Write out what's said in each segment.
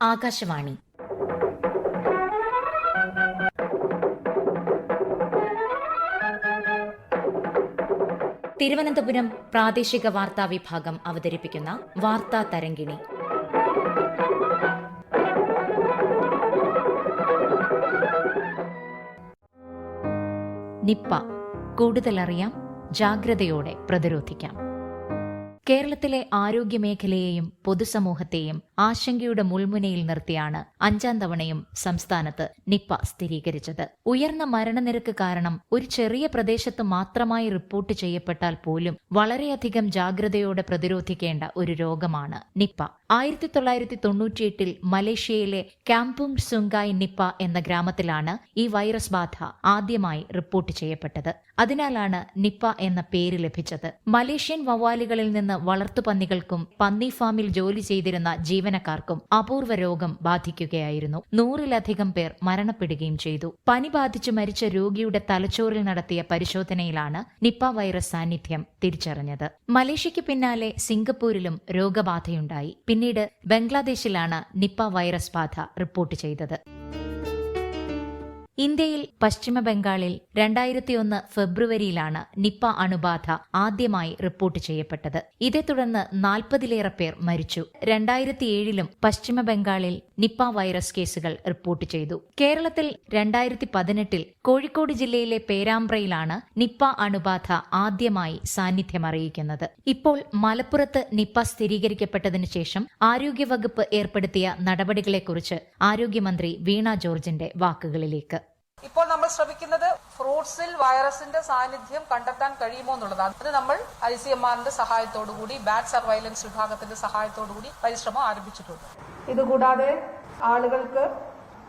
ആകാശവാണി. തിരുവനന്തപുരം പ്രാദേശിക വാർത്താ വിഭാഗം അവതരിപ്പിക്കുന്ന വാർത്താ തരംഗിണി. നിപ്പ കൂടുതലറിയാം ജാഗ്രതയോടെ പ്രതിരോധിക്കാം. കേരളത്തിലെ ആരോഗ്യമേഖലയെയും പൊതുസമൂഹത്തെയും ആശങ്കയുടെ മുൾമുനയിൽ നിർത്തിയാണ് അഞ്ചാം തവണയും സംസ്ഥാനത്ത് നിപ്പ സ്ഥിരീകരിച്ചത്. ഉയർന്ന മരണനിരക്ക് കാരണം ഒരു ചെറിയ പ്രദേശത്ത് മാത്രമായി റിപ്പോർട്ട് ചെയ്യപ്പെട്ടാൽ പോലും വളരെയധികം ജാഗ്രതയോടെ പ്രതിരോധിക്കേണ്ട ഒരു രോഗമാണ് നിപ്പ. ആയിരത്തി തൊള്ളായിരത്തി തൊണ്ണൂറ്റിയെട്ടിൽ മലേഷ്യയിലെ കാമ്പുങ് സുങ്കായ് നിപ്പ എന്ന ഗ്രാമത്തിലാണ് ഈ വൈറസ് ബാധ ആദ്യമായി റിപ്പോർട്ട് ചെയ്യപ്പെട്ടത്. അതിനാലാണ് നിപ്പ എന്ന പേര് ലഭിച്ചത്. മലേഷ്യൻ വവ്വാലുകളിൽ നിന്ന് വളർത്തുപന്നികൾക്കും പന്നി ഫാമിൽ ജോലി ചെയ്തിരുന്ന ജീവനക്കാർക്കും അപൂർവ രോഗം ബാധിക്കുകയായിരുന്നു. നൂറിലധികം പേർ മരണപ്പെടുകയും ചെയ്തു. പനി ബാധിച്ച് മരിച്ച രോഗിയുടെ തലച്ചോറിൽ നടത്തിയ പരിശോധനയിലാണ് നിപ്പ വൈറസ് സാന്നിധ്യം തിരിച്ചറിഞ്ഞത്. മലേഷ്യയ്ക്ക് പിന്നാലെ സിംഗപ്പൂരിലും രോഗബാധയുണ്ടായി. പിന്നീട് ബംഗ്ലാദേശിലാണ് നിപ്പ വൈറസ് ബാധ റിപ്പോർട്ട് ചെയ്തത്. ഇന്ത്യയിൽ പശ്ചിമ ബംഗാളിൽ രണ്ടായിരത്തിയൊന്ന് ഫെബ്രുവരിയിലാണ് നിപ്പ അണുബാധ ആദ്യമായി റിപ്പോർട്ട് ചെയ്യപ്പെട്ടത്. ഇതേ തുടർന്ന് നാൽപ്പതിലേറെ പേർ മരിച്ചു. രണ്ടായിരത്തിയേഴിലും പശ്ചിമ ബംഗാളിൽ നിപ്പ വൈറസ് കേസുകൾ റിപ്പോർട്ട് ചെയ്തു. കേരളത്തിൽ രണ്ടായിരത്തി പതിനെട്ടിൽ കോഴിക്കോട് ജില്ലയിലെ പേരാമ്പ്രയിലാണ് നിപ്പ അണുബാധ ആദ്യമായി സാന്നിധ്യമറിയിക്കുന്നത് ഇപ്പോൾ മലപ്പുറത്ത് നിപ്പ സ്ഥിരീകരിക്കപ്പെട്ടതിനു ശേഷം ആരോഗ്യവകുപ്പ് ഏർപ്പെടുത്തിയ നടപടികളെക്കുറിച്ച് ആരോഗ്യമന്ത്രി വീണ ജോർജിന്റെ വാക്കുകളിലേക്ക്. ഇപ്പോൾ നമ്മൾ ശ്രമിക്കുന്നത് ഫ്രൂട്ട്സിൽ വൈറസിന്റെ സാന്നിധ്യം കണ്ടെത്താൻ കഴിയുമോ എന്നുള്ളതാണ്. അത് നമ്മൾ ഐ സി എം ആറിന്റെ സഹായത്തോടുകൂടി ബാറ്റ് സർവൈലൻസ് വിഭാഗത്തിന്റെ സഹായത്തോടുകൂടി പരിശ്രമം ആരംഭിച്ചിട്ടുണ്ട്. ഇതുകൂടാതെ ആളുകൾക്ക്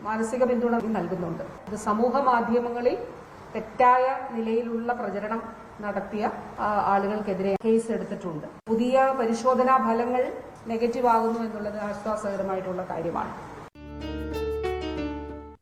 മാനസിക പിന്തുണ നൽകുന്നുണ്ട്. ഇത് സമൂഹ മാധ്യമങ്ങളിൽ തെറ്റായ നിലയിലുള്ള പ്രചരണം നടത്തിയ ആളുകൾക്കെതിരെ കേസ് എടുത്തിട്ടുണ്ട്. പുതിയ പരിശോധനാ ഫലങ്ങൾ നെഗറ്റീവ് ആകുന്നു എന്നുള്ളത് ആശ്വാസകരമായിട്ടുള്ള കാര്യമാണ്.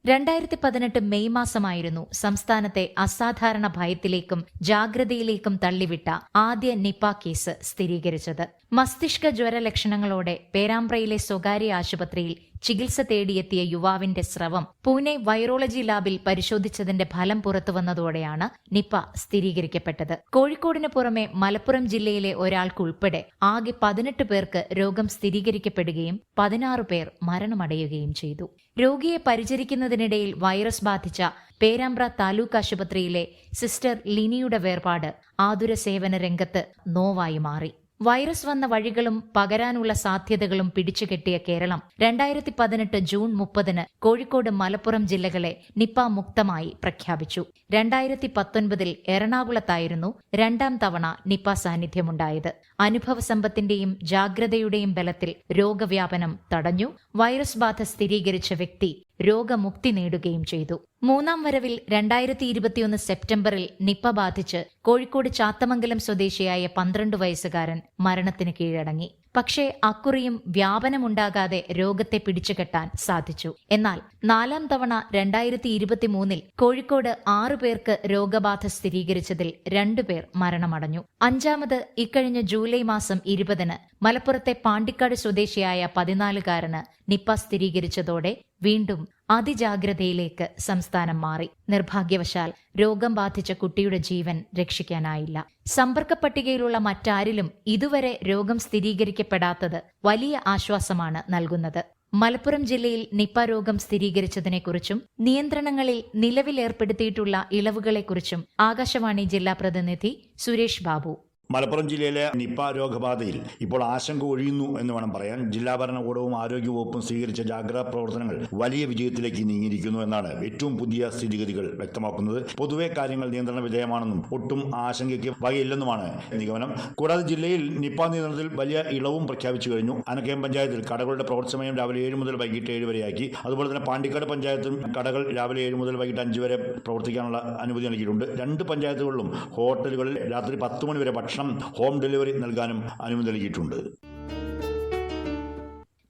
രണ്ടായിരത്തി പതിനെട്ട് മെയ് മാസമായിരുന്നു സംസ്ഥാനത്തെ അസാധാരണ ഭയത്തിലേക്കും ജാഗ്രതയിലേക്കും തള്ളിവിട്ട ആദ്യ നിപ കേസ് സ്ഥിരീകരിച്ചത്. മസ്തിഷ്ക ജ്വര ലക്ഷണങ്ങളോടെ പേരാമ്പ്രയിലെ സ്വകാര്യ ആശുപത്രിയിൽ ചികിത്സ തേടിയെത്തിയ യുവാവിന്റെ സ്രവം പൂനെ വൈറോളജി ലാബിൽ പരിശോധിച്ചതിന്റെ ഫലം പുറത്തുവന്നതോടെയാണ് നിപ സ്ഥിരീകരിക്കപ്പെട്ടത്. കോഴിക്കോടിന് പുറമെ മലപ്പുറം ജില്ലയിലെ ഒരാൾക്കുൾപ്പെടെ ആകെ പതിനെട്ട് പേർക്ക് രോഗം സ്ഥിരീകരിക്കപ്പെടുകയും പതിനാറ് പേർ മരണമടയുകയും ചെയ്തു. രോഗിയെ പരിചരിക്കുന്നതിനിടയിൽ വൈറസ് ബാധിച്ച പേരാമ്പ്ര താലൂക്ക് ആശുപത്രിയിലെ സിസ്റ്റർ ലിനിയുടെ വേർപാട് ആതുര സേവന രംഗത്ത് നോവായി മാറി. വൈറസ് വന്ന വഴികളും പകരാനുള്ള സാധ്യതകളും പിടിച്ചുകെട്ടിയ കേരളം. രണ്ടായിരത്തി പതിനെട്ട് ജൂൺ മുപ്പതിന് കോഴിക്കോട് മലപ്പുറം ജില്ലകളെ നിപ്പ മുക്തമായി പ്രഖ്യാപിച്ചു. രണ്ടായിരത്തി പത്തൊൻപതിൽ എറണാകുളത്തായിരുന്നു രണ്ടാം തവണ നിപ്പ സാന്നിധ്യമുണ്ടായത്. അനുഭവ സമ്പത്തിന്റെയും ജാഗ്രതയുടെയും ബലത്തിൽ രോഗവ്യാപനം തടഞ്ഞു. വൈറസ് ബാധ സ്ഥിരീകരിച്ച വ്യക്തി രോഗമുക്തി നേടുകയും ചെയ്തു. മൂന്നാം വരവിൽ രണ്ടായിരത്തി ഇരുപത്തിയൊന്ന് സെപ്റ്റംബറിൽ നിപ്പ ബാധിച്ച് കോഴിക്കോട് ചാത്തമംഗലം സ്വദേശിയായ പന്ത്രണ്ട് വയസ്സുകാരൻ മരണത്തിന് കീഴടങ്ങി. പക്ഷേ അക്കുറിയും വ്യാപനമുണ്ടാകാതെ രോഗത്തെ പിടിച്ചുകെട്ടാൻ സാധിച്ചു. എന്നാൽ നാലാം തവണ രണ്ടായിരത്തി ഇരുപത്തിമൂന്നിൽ കോഴിക്കോട് ആറുപേർക്ക് രോഗബാധ സ്ഥിരീകരിച്ചതിൽ രണ്ടുപേർ മരണമടഞ്ഞു. അഞ്ചാമത് ഇക്കഴിഞ്ഞ ജൂലൈ മാസം ഇരുപതിന് മലപ്പുറത്തെ പാണ്ടിക്കാട് സ്വദേശിയായ പതിനാലുകാരന് നിപ്പ സ്ഥിരീകരിച്ചതോടെ വീണ്ടും അതിജാഗ്രതയിലേക്ക് സംസ്ഥാനം മാറി. നിർഭാഗ്യവശാൽ രോഗം ബാധിച്ച കുട്ടിയുടെ ജീവൻ രക്ഷിക്കാനായില്ല. സമ്പർക്ക പട്ടികയിലുള്ള മറ്റാരിലും ഇതുവരെ രോഗം സ്ഥിരീകരിക്കപ്പെടാത്തത് വലിയ ആശ്വാസമാണ് നൽകുന്നത്. മലപ്പുറം ജില്ലയിൽ നിപ്പ രോഗം സ്ഥിരീകരിച്ചതിനെക്കുറിച്ചും നിയന്ത്രണങ്ങളിൽ നിലവിലേർപ്പെടുത്തിയിട്ടുള്ള ഇളവുകളെക്കുറിച്ചും ആകാശവാണി ജില്ലാ പ്രതിനിധി സുരേഷ് ബാബു. മലപ്പുറം ജില്ലയിലെ നിപ്പ രോഗബാധയിൽ ഇപ്പോൾ ആശങ്ക ഒഴിയുന്നു എന്ന് വേണം പറയാൻ. ജില്ലാ ഭരണകൂടവും ആരോഗ്യവകുപ്പും സ്വീകരിച്ച ജാഗ്രതാ പ്രവർത്തനങ്ങൾ വലിയ വിജയത്തിലേക്ക് നീങ്ങിയിരിക്കുന്നു എന്നാണ് ഏറ്റവും പുതിയ സ്ഥിതിഗതികൾ വ്യക്തമാക്കുന്നത്. പൊതുവെ കാര്യങ്ങൾ നിയന്ത്രണ വിധേയമാണെന്നും ഒട്ടും ആശങ്കയ്ക്ക് വകയില്ലെന്നുമാണ് നിഗമനം. കൂടാതെ ജില്ലയിൽ നിപ്പ നിയന്ത്രണത്തിൽ വലിയ ഇളവും പ്രഖ്യാപിച്ചു കഴിഞ്ഞു. അനക്കയം പഞ്ചായത്തിൽ കടകളുടെ പ്രവർത്തന സമയം രാവിലെ ഏഴ് മുതൽ വൈകിട്ട് ഏഴ് വരെയാക്കി. അതുപോലെ തന്നെ പാണ്ടിക്കാട് പഞ്ചായത്തും കടകൾ രാവിലെ ഏഴ് മുതൽ വൈകിട്ട് അഞ്ച് വരെ പ്രവർത്തിക്കാനുള്ള അനുമതി നൽകിയിട്ടുണ്ട്. രണ്ട് പഞ്ചായത്തുകളിലും ഹോട്ടലുകളിൽ രാത്രി പത്ത് മണി വരെ ഭക്ഷണം ഹോം ഡെലിവറി നൽകാനും അനുമതി നൽകിയിട്ടുണ്ട്.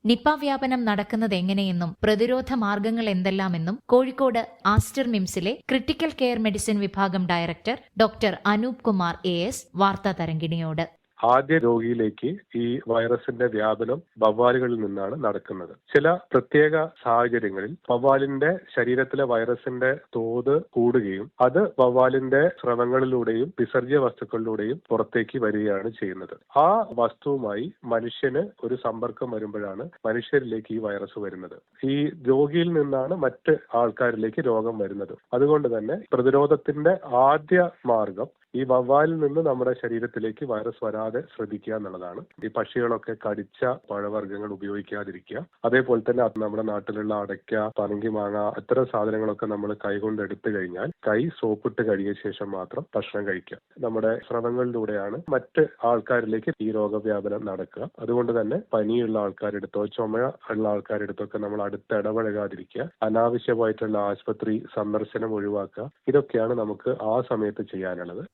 നിപ്പ വ്യാപനം നടക്കുന്നത് എങ്ങനെയെന്നും പ്രതിരോധ മാർഗങ്ങൾ എന്തെല്ലാമെന്നും കോഴിക്കോട് ആസ്റ്റർ മിംസിലെ ക്രിട്ടിക്കൽ കെയർ മെഡിസിൻ വിഭാഗം director doctor Anoop Kumar A S വാർത്താ തരംഗിണിയോട് ആദ്യ രോഗിയിലേക്ക് ഈ വൈറസിന്റെ വ്യാപനം വവ്വാലുകളിൽ നിന്നാണ് നടക്കുന്നത്. ചില പ്രത്യേക സാഹചര്യങ്ങളിൽ വവ്വാലിന്റെ ശരീരത്തിലെ വൈറസിന്റെ തോത് കൂടുകയും അത് വവ്വാലിന്റെ സ്രവങ്ങളിലൂടെയും വിസർജ്യ വസ്തുക്കളിലൂടെയും പുറത്തേക്ക് വരികയാണ് ചെയ്യുന്നത്. ആ വസ്തുവുമായി മനുഷ്യന് ഒരു സമ്പർക്കം വരുമ്പോഴാണ് മനുഷ്യരിലേക്ക് ഈ വൈറസ് വരുന്നത്. ഈ രോഗിയിൽ നിന്നാണ് മറ്റ് ആൾക്കാരിലേക്ക് രോഗം വരുന്നത്. അതുകൊണ്ട് തന്നെ പ്രതിരോധത്തിന്റെ ആദ്യ മാർഗം ഈ വവ്വാലിൽ നിന്ന് നമ്മുടെ ശരീരത്തിലേക്ക് വൈറസ് വരാതെ ശ്രദ്ധിക്കുക എന്നുള്ളതാണ്. ഈ പക്ഷികളൊക്കെ കടിച്ച പഴവർഗങ്ങൾ ഉപയോഗിക്കാതിരിക്കുക. അതേപോലെ തന്നെ നമ്മുടെ നാട്ടിലുള്ള അടയ്ക്ക പറങ്കി മാങ്ങ അത്തരം സാധനങ്ങളൊക്കെ നമ്മൾ കൈകൊണ്ട് എടുത്തു കഴിഞ്ഞാൽ കൈ സോപ്പിട്ട് കഴുകിയ ശേഷം മാത്രം ഭക്ഷണം കഴിക്കുക. നമ്മുടെ സ്രവങ്ങളിലൂടെയാണ് മറ്റ് ആൾക്കാരിലേക്ക് ഈ രോഗവ്യാപനം നടക്കുക. അതുകൊണ്ട് തന്നെ പനിയുള്ള ആൾക്കാരെടുത്തോ ചുമ ഉള്ള ആൾക്കാരെടുത്തോ ഒക്കെ നമ്മൾ അടുത്ത് ഇടപഴകാതിരിക്കുക. അനാവശ്യമായിട്ടുള്ള ആശുപത്രി സന്ദർശനം ഒഴിവാക്കുക. ഇതൊക്കെയാണ് നമുക്ക് ആ സമയത്ത് ചെയ്യാനുള്ളത്.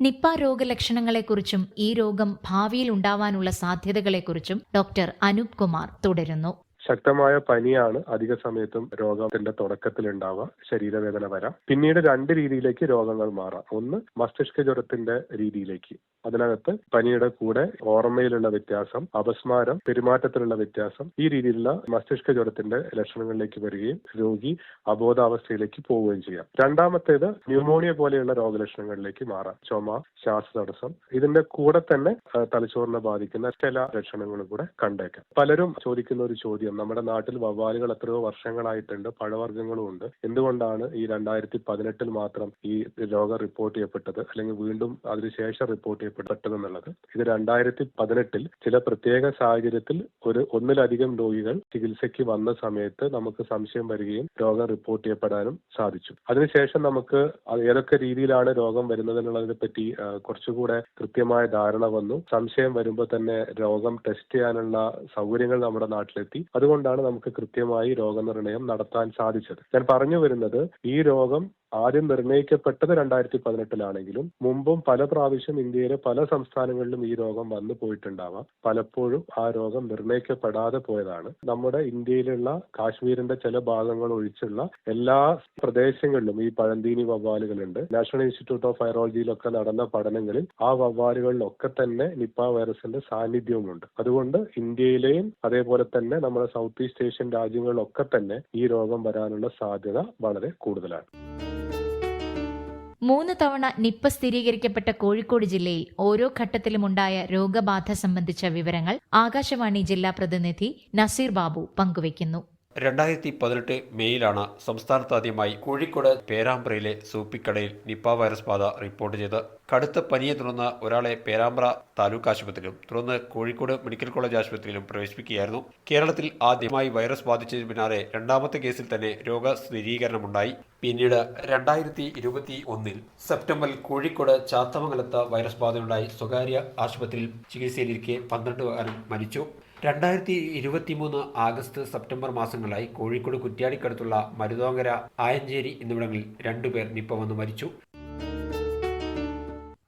നിപ്പ രോഗലക്ഷണങ്ങളെക്കുറിച്ചും ഈ രോഗം ഭാവിയിൽ ഉണ്ടാവാനുള്ള സാധ്യതകളെക്കുറിച്ചും ഡോക്ടർ അനൂപ് കുമാർ തുടരുന്നു. ശക്തമായ പനിയാണ് അധിക സമയത്തും രോഗത്തിന്റെ തുടക്കത്തിൽ ഉണ്ടാവുക ശരീരവേദന വരാം. പിന്നീട് രണ്ട് രീതിയിലേക്ക് രോഗങ്ങൾ മാറാം. ഒന്ന് മസ്തിഷ്ക ജ്വരത്തിന്റെ രീതിയിലേക്ക്. അതിനകത്ത് പനിയുടെ കൂടെ ഓർമ്മയിലുള്ള വ്യത്യാസം അപസ്മാരം പെരുമാറ്റത്തിലുള്ള വ്യത്യാസം ഈ രീതിയിലുള്ള മസ്തിഷ്ക ജ്വരത്തിന്റെ ലക്ഷണങ്ങളിലേക്ക് വരികയും രോഗി അബോധാവസ്ഥയിലേക്ക് പോവുകയും ചെയ്യാം. രണ്ടാമത്തേത് ന്യൂമോണിയ പോലെയുള്ള രോഗലക്ഷണങ്ങളിലേക്ക് മാറാം. ചുമ ശ്വാസതടസ്സം ഇതിന്റെ കൂടെ തന്നെ തലച്ചോറിനെ ബാധിക്കുന്ന ചില ലക്ഷണങ്ങളും കൂടെ കണ്ടേക്കാം. പലരും ചോദിക്കുന്ന ഒരു ചോദ്യം നമ്മുടെ നാട്ടിൽ വവ്വാലുകൾ എത്രയോ വർഷങ്ങളായിട്ടുണ്ട് പഴവർഗങ്ങളും ഉണ്ട്. എന്തുകൊണ്ടാണ് ഈ രണ്ടായിരത്തി പതിനെട്ടിൽ മാത്രം ഈ രോഗം റിപ്പോർട്ട് ചെയ്യപ്പെട്ടത്? അല്ലെങ്കിൽ വീണ്ടും അതിനുശേഷം റിപ്പോർട്ട് ചെയ്യപ്പെട്ടത് ഇത് രണ്ടായിരത്തി പതിനെട്ടിൽ ചില പ്രത്യേക സാഹചര്യത്തിൽ ഒരു ഒന്നിലധികം രോഗികൾ ചികിത്സയ്ക്ക് വന്ന സമയത്ത് നമുക്ക് സംശയം വരികയും രോഗം റിപ്പോർട്ട് ചെയ്യപ്പെടാനും സാധിച്ചു. അതിനുശേഷം നമുക്ക് ഏതൊക്കെ രീതിയിലാണ് രോഗം വരുന്നതെന്നുള്ളതിനെ പറ്റി കുറച്ചുകൂടെ കൃത്യമായ ധാരണ വന്നു. സംശയം വരുമ്പോൾ തന്നെ രോഗം ടെസ്റ്റ് ചെയ്യാനുള്ള സൗകര്യങ്ങൾ നമ്മുടെ നാട്ടിലെത്തി. അതുകൊണ്ടാണ് നമുക്ക് കൃത്യമായി രോഗനിർണയം നടത്താൻ സാധിച്ചത്. ഞാൻ പറഞ്ഞു വരുന്നത് ഈ രോഗം ആദ്യം നിർണയിക്കപ്പെട്ടത് രണ്ടായിരത്തി പതിനെട്ടിലാണെങ്കിലും മുമ്പും പല പ്രാവശ്യം ഇന്ത്യയിലെ പല സംസ്ഥാനങ്ങളിലും ഈ രോഗം വന്നു പോയിട്ടുണ്ടാവാം. പലപ്പോഴും ആ രോഗം നിർണയിക്കപ്പെടാതെ പോയതാണ്. നമ്മുടെ ഇന്ത്യയിലുള്ള കാശ്മീരിന്റെ ചില ഭാഗങ്ങൾ ഒഴിച്ചുള്ള എല്ലാ പ്രദേശങ്ങളിലും ഈ പഴന്തീനി വവ്വാലുകളുണ്ട്. നാഷണൽ ഇൻസ്റ്റിറ്റ്യൂട്ട് ഓഫ് വൈറോളജിയിലൊക്കെ നടന്ന പഠനങ്ങളിൽ ആ വവ്വാലുകളിലൊക്കെ തന്നെ നിപ്പ വൈറസിന്റെ സാന്നിധ്യവുമുണ്ട്. അതുകൊണ്ട് ഇന്ത്യയിലെയും അതേപോലെ തന്നെ നമ്മുടെ സൗത്ത് ഈസ്റ്റ് ഏഷ്യൻ രാജ്യങ്ങളിലൊക്കെ തന്നെ ഈ രോഗം വരാനുള്ള സാധ്യത വളരെ കൂടുതലാണ്. മൂന്ന് തവണ നിപ്പ സ്ഥിരീകരിക്കപ്പെട്ട കോഴിക്കോട് ജില്ലയിൽ ഓരോ ഘട്ടത്തിലുമുണ്ടായ രോഗബാധ സംബന്ധിച്ച വിവരങ്ങൾ ആകാശവാണി ജില്ലാ പ്രതിനിധി നസീർ ബാബു പങ്കുവയ്ക്കുന്നു. രണ്ടായിരത്തി പതിനെട്ട് മെയ്യിലാണ് സംസ്ഥാനത്ത് ആദ്യമായി കോഴിക്കോട് പേരാമ്പ്രയിലെ സൂപ്പിക്കടയിൽ നിപ്പ വൈറസ് ബാധ റിപ്പോർട്ട് ചെയ്ത് കടുത്ത പനിയെ തുടർന്ന് ഒരാളെ പേരാമ്പ്ര താലൂക്ക് ആശുപത്രിയിലും തുടർന്ന് കോഴിക്കോട് മെഡിക്കൽ കോളേജ് ആശുപത്രിയിലും പ്രവേശിപ്പിക്കുകയായിരുന്നു. കേരളത്തിൽ ആദ്യമായി വൈറസ് ബാധിച്ചതിന് പിന്നാലെ രണ്ടാമത്തെ കേസിൽ തന്നെ രോഗ സ്ഥിരീകരണമുണ്ടായി പിന്നീട് രണ്ടായിരത്തി ഇരുപത്തി ഒന്നിൽ സെപ്റ്റംബറിൽ കോഴിക്കോട് ചാത്തമംഗലത്ത് വൈറസ് ബാധയുണ്ടായി. സ്വകാര്യ ആശുപത്രിയിൽ ചികിത്സയിലിരിക്കെ പന്ത്രണ്ട് കാലം മരിച്ചു. രണ്ടായിരത്തി ഇരുപത്തിമൂന്ന് ആഗസ്റ്റ് സെപ്റ്റംബർ മാസങ്ങളായി കോഴിക്കോട് കുറ്റ്യാടിക്കടുത്തുള്ള മരുതോങ്കര ആയഞ്ചേരി എന്നിവിടങ്ങളിൽ രണ്ടുപേർ നിപ്പ വന്ന് മരിച്ചു.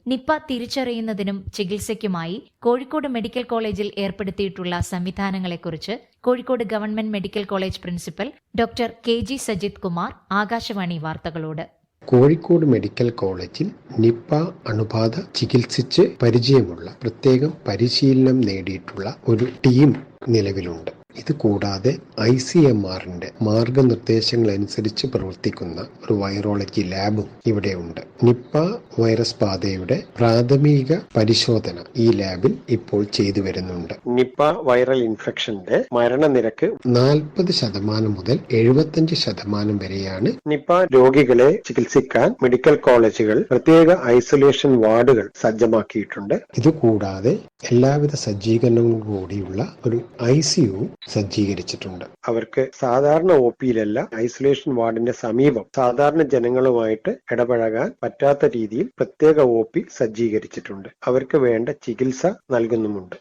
നിപ്പ തിരിച്ചറിയുന്നതിനും ചികിത്സയ്ക്കുമായി കോഴിക്കോട് മെഡിക്കൽ കോളേജിൽ ഏർപ്പെടുത്തിയിട്ടുള്ള സംവിധാനങ്ങളെക്കുറിച്ച് Kozhikode government medical college principal doctor K G Sajith Kumar Akashvani വാർത്തകളോട്. കോഴിക്കോട് മെഡിക്കൽ കോളേജിൽ നിപ്പ അണുബാധ ചികിത്സിച്ച് പരിചയമുള്ള പ്രത്യേകം പരിശീലനം നേടിയിട്ടുള്ള ഒരു ടീം നിലവിലുണ്ട്. ഇത് കൂടാതെ ഐ സി എം ആറിന്റെ മാർഗനിർദ്ദേശങ്ങൾ അനുസരിച്ച് പ്രവർത്തിക്കുന്ന ഒരു വൈറോളജി ലാബും ഇവിടെയുണ്ട് നിപ്പ വൈറസ് ബാധയുടെ പ്രാഥമിക പരിശോധന ഈ ലാബിൽ ഇപ്പോൾ ചെയ്തു വരുന്നുണ്ട്. നിപ്പ വൈറൽ ഇൻഫെക്ഷന്റെ മരണനിരക്ക് നാൽപ്പത് ശതമാനം മുതൽ എഴുപത്തഞ്ച് ശതമാനം വരെയാണ് നിപ്പ രോഗികളെ ചികിത്സിക്കാൻ മെഡിക്കൽ കോളേജുകൾ പ്രത്യേക ഐസൊലേഷൻ വാർഡുകൾ സജ്ജമാക്കിയിട്ടുണ്ട്. ഇതുകൂടാതെ എല്ലാവിധ സജ്ജീകരണങ്ങളും കൂടിയുള്ള ഒരു ഐ സിയു സജ്ജീകരിച്ചിട്ടുണ്ട്. അവർക്ക് സാധാരണ ഒ പിയിലല്ല ഐസൊലേഷൻ വാർഡിന്റെ സമീപം സാധാരണ ജനങ്ങളുമായിട്ട് ഇടപഴകാൻ പറ്റാത്ത രീതിയിൽ പ്രത്യേക ഒ പി സജ്ജീകരിച്ചിട്ടുണ്ട്. അവർക്ക് വേണ്ട ചികിത്സ നൽകുന്നുമുണ്ട്.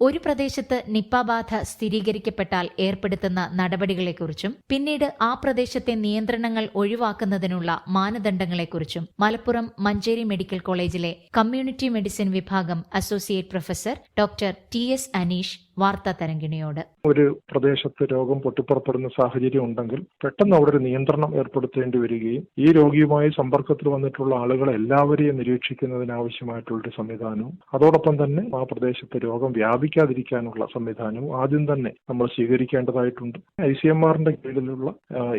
ഒരു പ്രദേശത്ത് നിപ്പ ബാധ സ്ഥിരീകരിക്കപ്പെട്ടാൽ ഏർപ്പെടുത്തുന്ന നടപടികളെക്കുറിച്ചും പിന്നീട് ആ പ്രദേശത്തെ നിയന്ത്രണങ്ങൾ ഒഴിവാക്കുന്നതിനുള്ള മാനദണ്ഡങ്ങളെക്കുറിച്ചും മലപ്പുറം മഞ്ചേരി മെഡിക്കൽ കോളേജിലെ കമ്മ്യൂണിറ്റി മെഡിസിൻ വിഭാഗം associate professor doctor T S Aneesh വാർത്താ തരംഗിണിയോട്. ഒരു പ്രദേശത്ത് രോഗം പൊട്ടിപ്പുറപ്പെടുന്ന സാഹചര്യം ഉണ്ടെങ്കിൽ പെട്ടെന്ന് അവിടെ ഒരു നിയന്ത്രണം ഏർപ്പെടുത്തേണ്ടി വരികയും ഈ രോഗിയുമായി സമ്പർക്കത്തിൽ വന്നിട്ടുള്ള ആളുകളെ എല്ലാവരെയും നിരീക്ഷിക്കുന്നതിനാവശ്യമായിട്ടുള്ള ഒരു സംവിധാനവും അതോടൊപ്പം തന്നെ ആ പ്രദേശത്ത് രോഗം വ്യാപിക്കാതിരിക്കാനുള്ള സംവിധാനവും ആദ്യം തന്നെ നമ്മൾ സ്വീകരിക്കേണ്ടതായിട്ടുണ്ട്. ഐ സി എം ആറിന്റെ കീഴിലുള്ള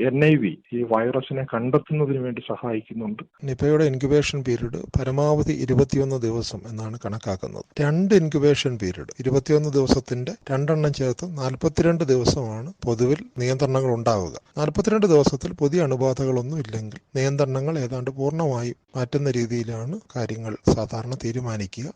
എൻ ഐ വി ഈ വൈറസിനെ കണ്ടെത്തുന്നതിന് വേണ്ടി സഹായിക്കുന്നുണ്ട്. നിപയുടെ ഇൻക്യുബേഷൻ പീരീഡ് പരമാവധി ഇരുപത്തിയൊന്ന് ദിവസം എന്നാണ് കണക്കാക്കുന്നത്. രണ്ട് ഇൻക്യുബേഷൻ പീരീഡ് ഇരുപത്തിയൊന്ന് ദിവസത്തിന്റെ രണ്ടെണ്ണം ചേർത്ത് നാൽപ്പത്തിരണ്ട് ദിവസമാണ് പൊതുവിൽ നിയന്ത്രണങ്ങൾ ഉണ്ടാവുക. നാൽപ്പത്തിരണ്ട് ദിവസത്തിൽ പുതിയ അണുബാധകളൊന്നും ഇല്ലെങ്കിൽ നിയന്ത്രണങ്ങൾ ഏതാണ്ട് പൂർണമായി മാറ്റുന്ന രീതിയിലാണ് കാര്യങ്ങൾ സാധാരണ തീരുമാനിക്കുക.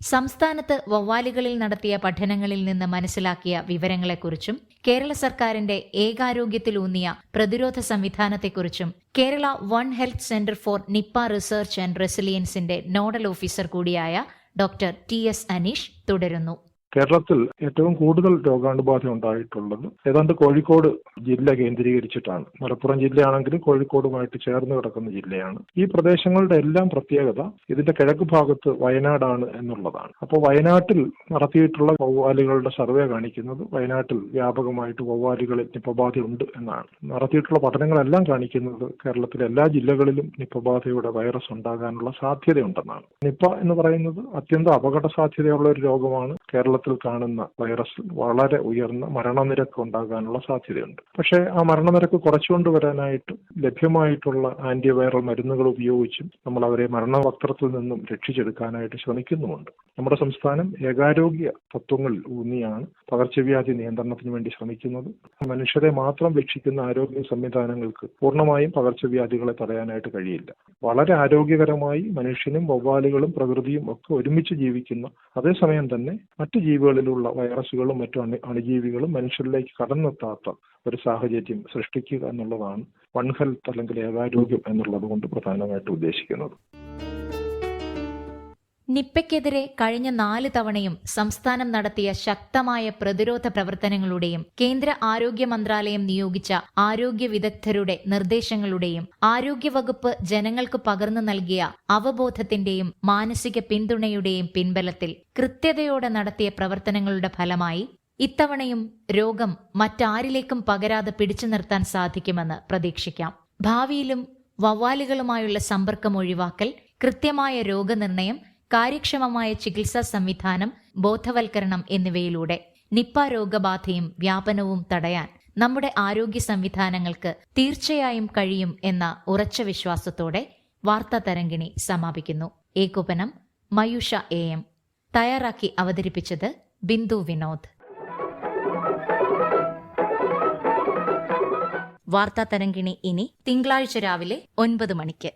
സംസ്ഥാനത്ത് വവ്വാലുകളിൽ നടത്തിയ പഠനങ്ങളിൽ നിന്ന് മനസ്സിലാക്കിയ വിവരങ്ങളെക്കുറിച്ചും കേരള സർക്കാരിന്റെ ഏകാരോഗ്യത്തിലൂന്നിയ പ്രതിരോധ സംവിധാനത്തെക്കുറിച്ചും Kerala one health centre for Nipah research and റെസിലിയൻസിന്റെ nodal officer കൂടിയായ ഡോക്ടർ ടി എസ് അനീഷ് തുടരുന്നു കേരളത്തിൽ ഏറ്റവും കൂടുതൽ രോഗാണുബാധ ഉണ്ടായിട്ടുള്ളത് ഏതാണ്ട് കോഴിക്കോട് ജില്ല കേന്ദ്രീകരിച്ചിട്ടാണ്. മലപ്പുറം ജില്ലയാണെങ്കിലും കോഴിക്കോടുമായിട്ട് ചേർന്ന് കിടക്കുന്ന ജില്ലയാണ്. ഈ പ്രദേശങ്ങളുടെ എല്ലാം പ്രത്യേകത ഇതിന്റെ കിഴക്ക് ഭാഗത്ത് വയനാടാണ് എന്നുള്ളതാണ്. അപ്പോൾ വയനാട്ടിൽ നടത്തിയിട്ടുള്ള വവ്വാലുകളുടെ സർവേ കാണിക്കുന്നത് വയനാട്ടിൽ വ്യാപകമായിട്ട് വവ്വാലുകളിൽ നിപ്പബാധ ഉണ്ട് എന്നാണ്. നടത്തിയിട്ടുള്ള പഠനങ്ങളെല്ലാം കാണിക്കുന്നത് കേരളത്തിലെ എല്ലാ ജില്ലകളിലും നിപ്പബാധയുടെ വൈറസ് ഉണ്ടാകാനുള്ള സാധ്യതയുണ്ടെന്നാണ്. നിപ്പ എന്ന് പറയുന്നത് അത്യന്തം അപകട സാധ്യതയുള്ള ഒരു രോഗമാണ് കേരളത്തിൽ കാണുന്ന വൈറസ് വളരെ ഉയർന്ന മരണനിരക്ക് ഉണ്ടാകാനുള്ള സാധ്യതയുണ്ട്. പക്ഷേ ആ മരണനിരക്ക് കുറച്ചുകൊണ്ട് വരാനായിട്ട് ലഭ്യമായിട്ടുള്ള ആന്റിവൈറൽ മരുന്നുകൾ ഉപയോഗിച്ചും നമ്മൾ അവരെ മരണവക്ത്രത്തിൽ നിന്നും രക്ഷിച്ചെടുക്കാനായിട്ട് ശ്രമിക്കുന്നുമുണ്ട്. നമ്മുടെ സംസ്ഥാനം ഏകാരോഗ്യ തത്വങ്ങളിൽ ഊന്നിയാണ് പകർച്ചവ്യാധി നിയന്ത്രണത്തിന് വേണ്ടി ശ്രമിക്കുന്നത്. മനുഷ്യരെ മാത്രം രക്ഷിക്കുന്ന ആരോഗ്യ സംവിധാനങ്ങൾക്ക് പൂർണമായും പകർച്ചവ്യാധികളെ തടയാനായിട്ട് കഴിയില്ല. വളരെ ആരോഗ്യകരമായി മനുഷ്യനും വവ്വാലുകളും പ്രകൃതിയും ഒക്കെ ഒരുമിച്ച് ജീവിക്കുന്ന അതേസമയം തന്നെ മറ്റു ജീവികളിലുള്ള വൈറസുകളും മറ്റു അണു അണുജീവികളും മനുഷ്യരിലേക്ക് കടന്നെത്താത്ത ഒരു സാഹചര്യം സൃഷ്ടിക്കുക എന്നുള്ളതാണ് വൺ ഹെൽത്ത് അല്ലെങ്കിൽ ഏകാരോഗ്യം എന്നുള്ളത് കൊണ്ട് പ്രധാനമായിട്ട് ഉദ്ദേശിക്കുന്നത്. നിപ്പയ്ക്കെതിരെ കഴിഞ്ഞ നാല് തവണയും സംസ്ഥാനം നടത്തിയ ശക്തമായ പ്രതിരോധ പ്രവർത്തനങ്ങളുടെയും കേന്ദ്ര ആരോഗ്യ മന്ത്രാലയം നിയോഗിച്ച ആരോഗ്യ വിദഗ്ധരുടെ നിർദ്ദേശങ്ങളുടെയും ആരോഗ്യവകുപ്പ് ജനങ്ങൾക്ക് പകർന്നു നൽകിയ അവബോധത്തിന്റെയും മാനസിക പിന്തുണയുടെയും പിൻബലത്തിൽ കൃത്യതയോടെ നടത്തിയ പ്രവർത്തനങ്ങളുടെ ഫലമായി ഇത്തവണയും രോഗം മറ്റാരിലേക്കും പകരാതെ പിടിച്ചു നിർത്താൻ സാധിക്കുമെന്ന് പ്രതീക്ഷിക്കാം. ഭാവിയിലും വവ്വാലുകളുമായുള്ള സമ്പർക്കം ഒഴിവാക്കൽ കൃത്യമായ രോഗനിർണയം കാര്യക്ഷമമായ ചികിത്സാ സംവിധാനം ബോധവൽക്കരണം എന്നിവയിലൂടെ നിപ്പ രോഗബാധയും വ്യാപനവും തടയാൻ നമ്മുടെ ആരോഗ്യ സംവിധാനങ്ങൾക്ക് തീർച്ചയായും കഴിയും എന്ന ഉറച്ച വിശ്വാസത്തോടെ വാർത്താ തരംഗിണി സമാപിക്കുന്നു. ഏകോപനം മയൂഷ എ എം. തയ്യാറാക്കി അവതരിപ്പിച്ചത് ബിന്ദു വിനോദ്. വാർത്താ തരംഗിണി ഇനി തിങ്കളാഴ്ച രാവിലെ ഒൻപത് മണിക്ക്.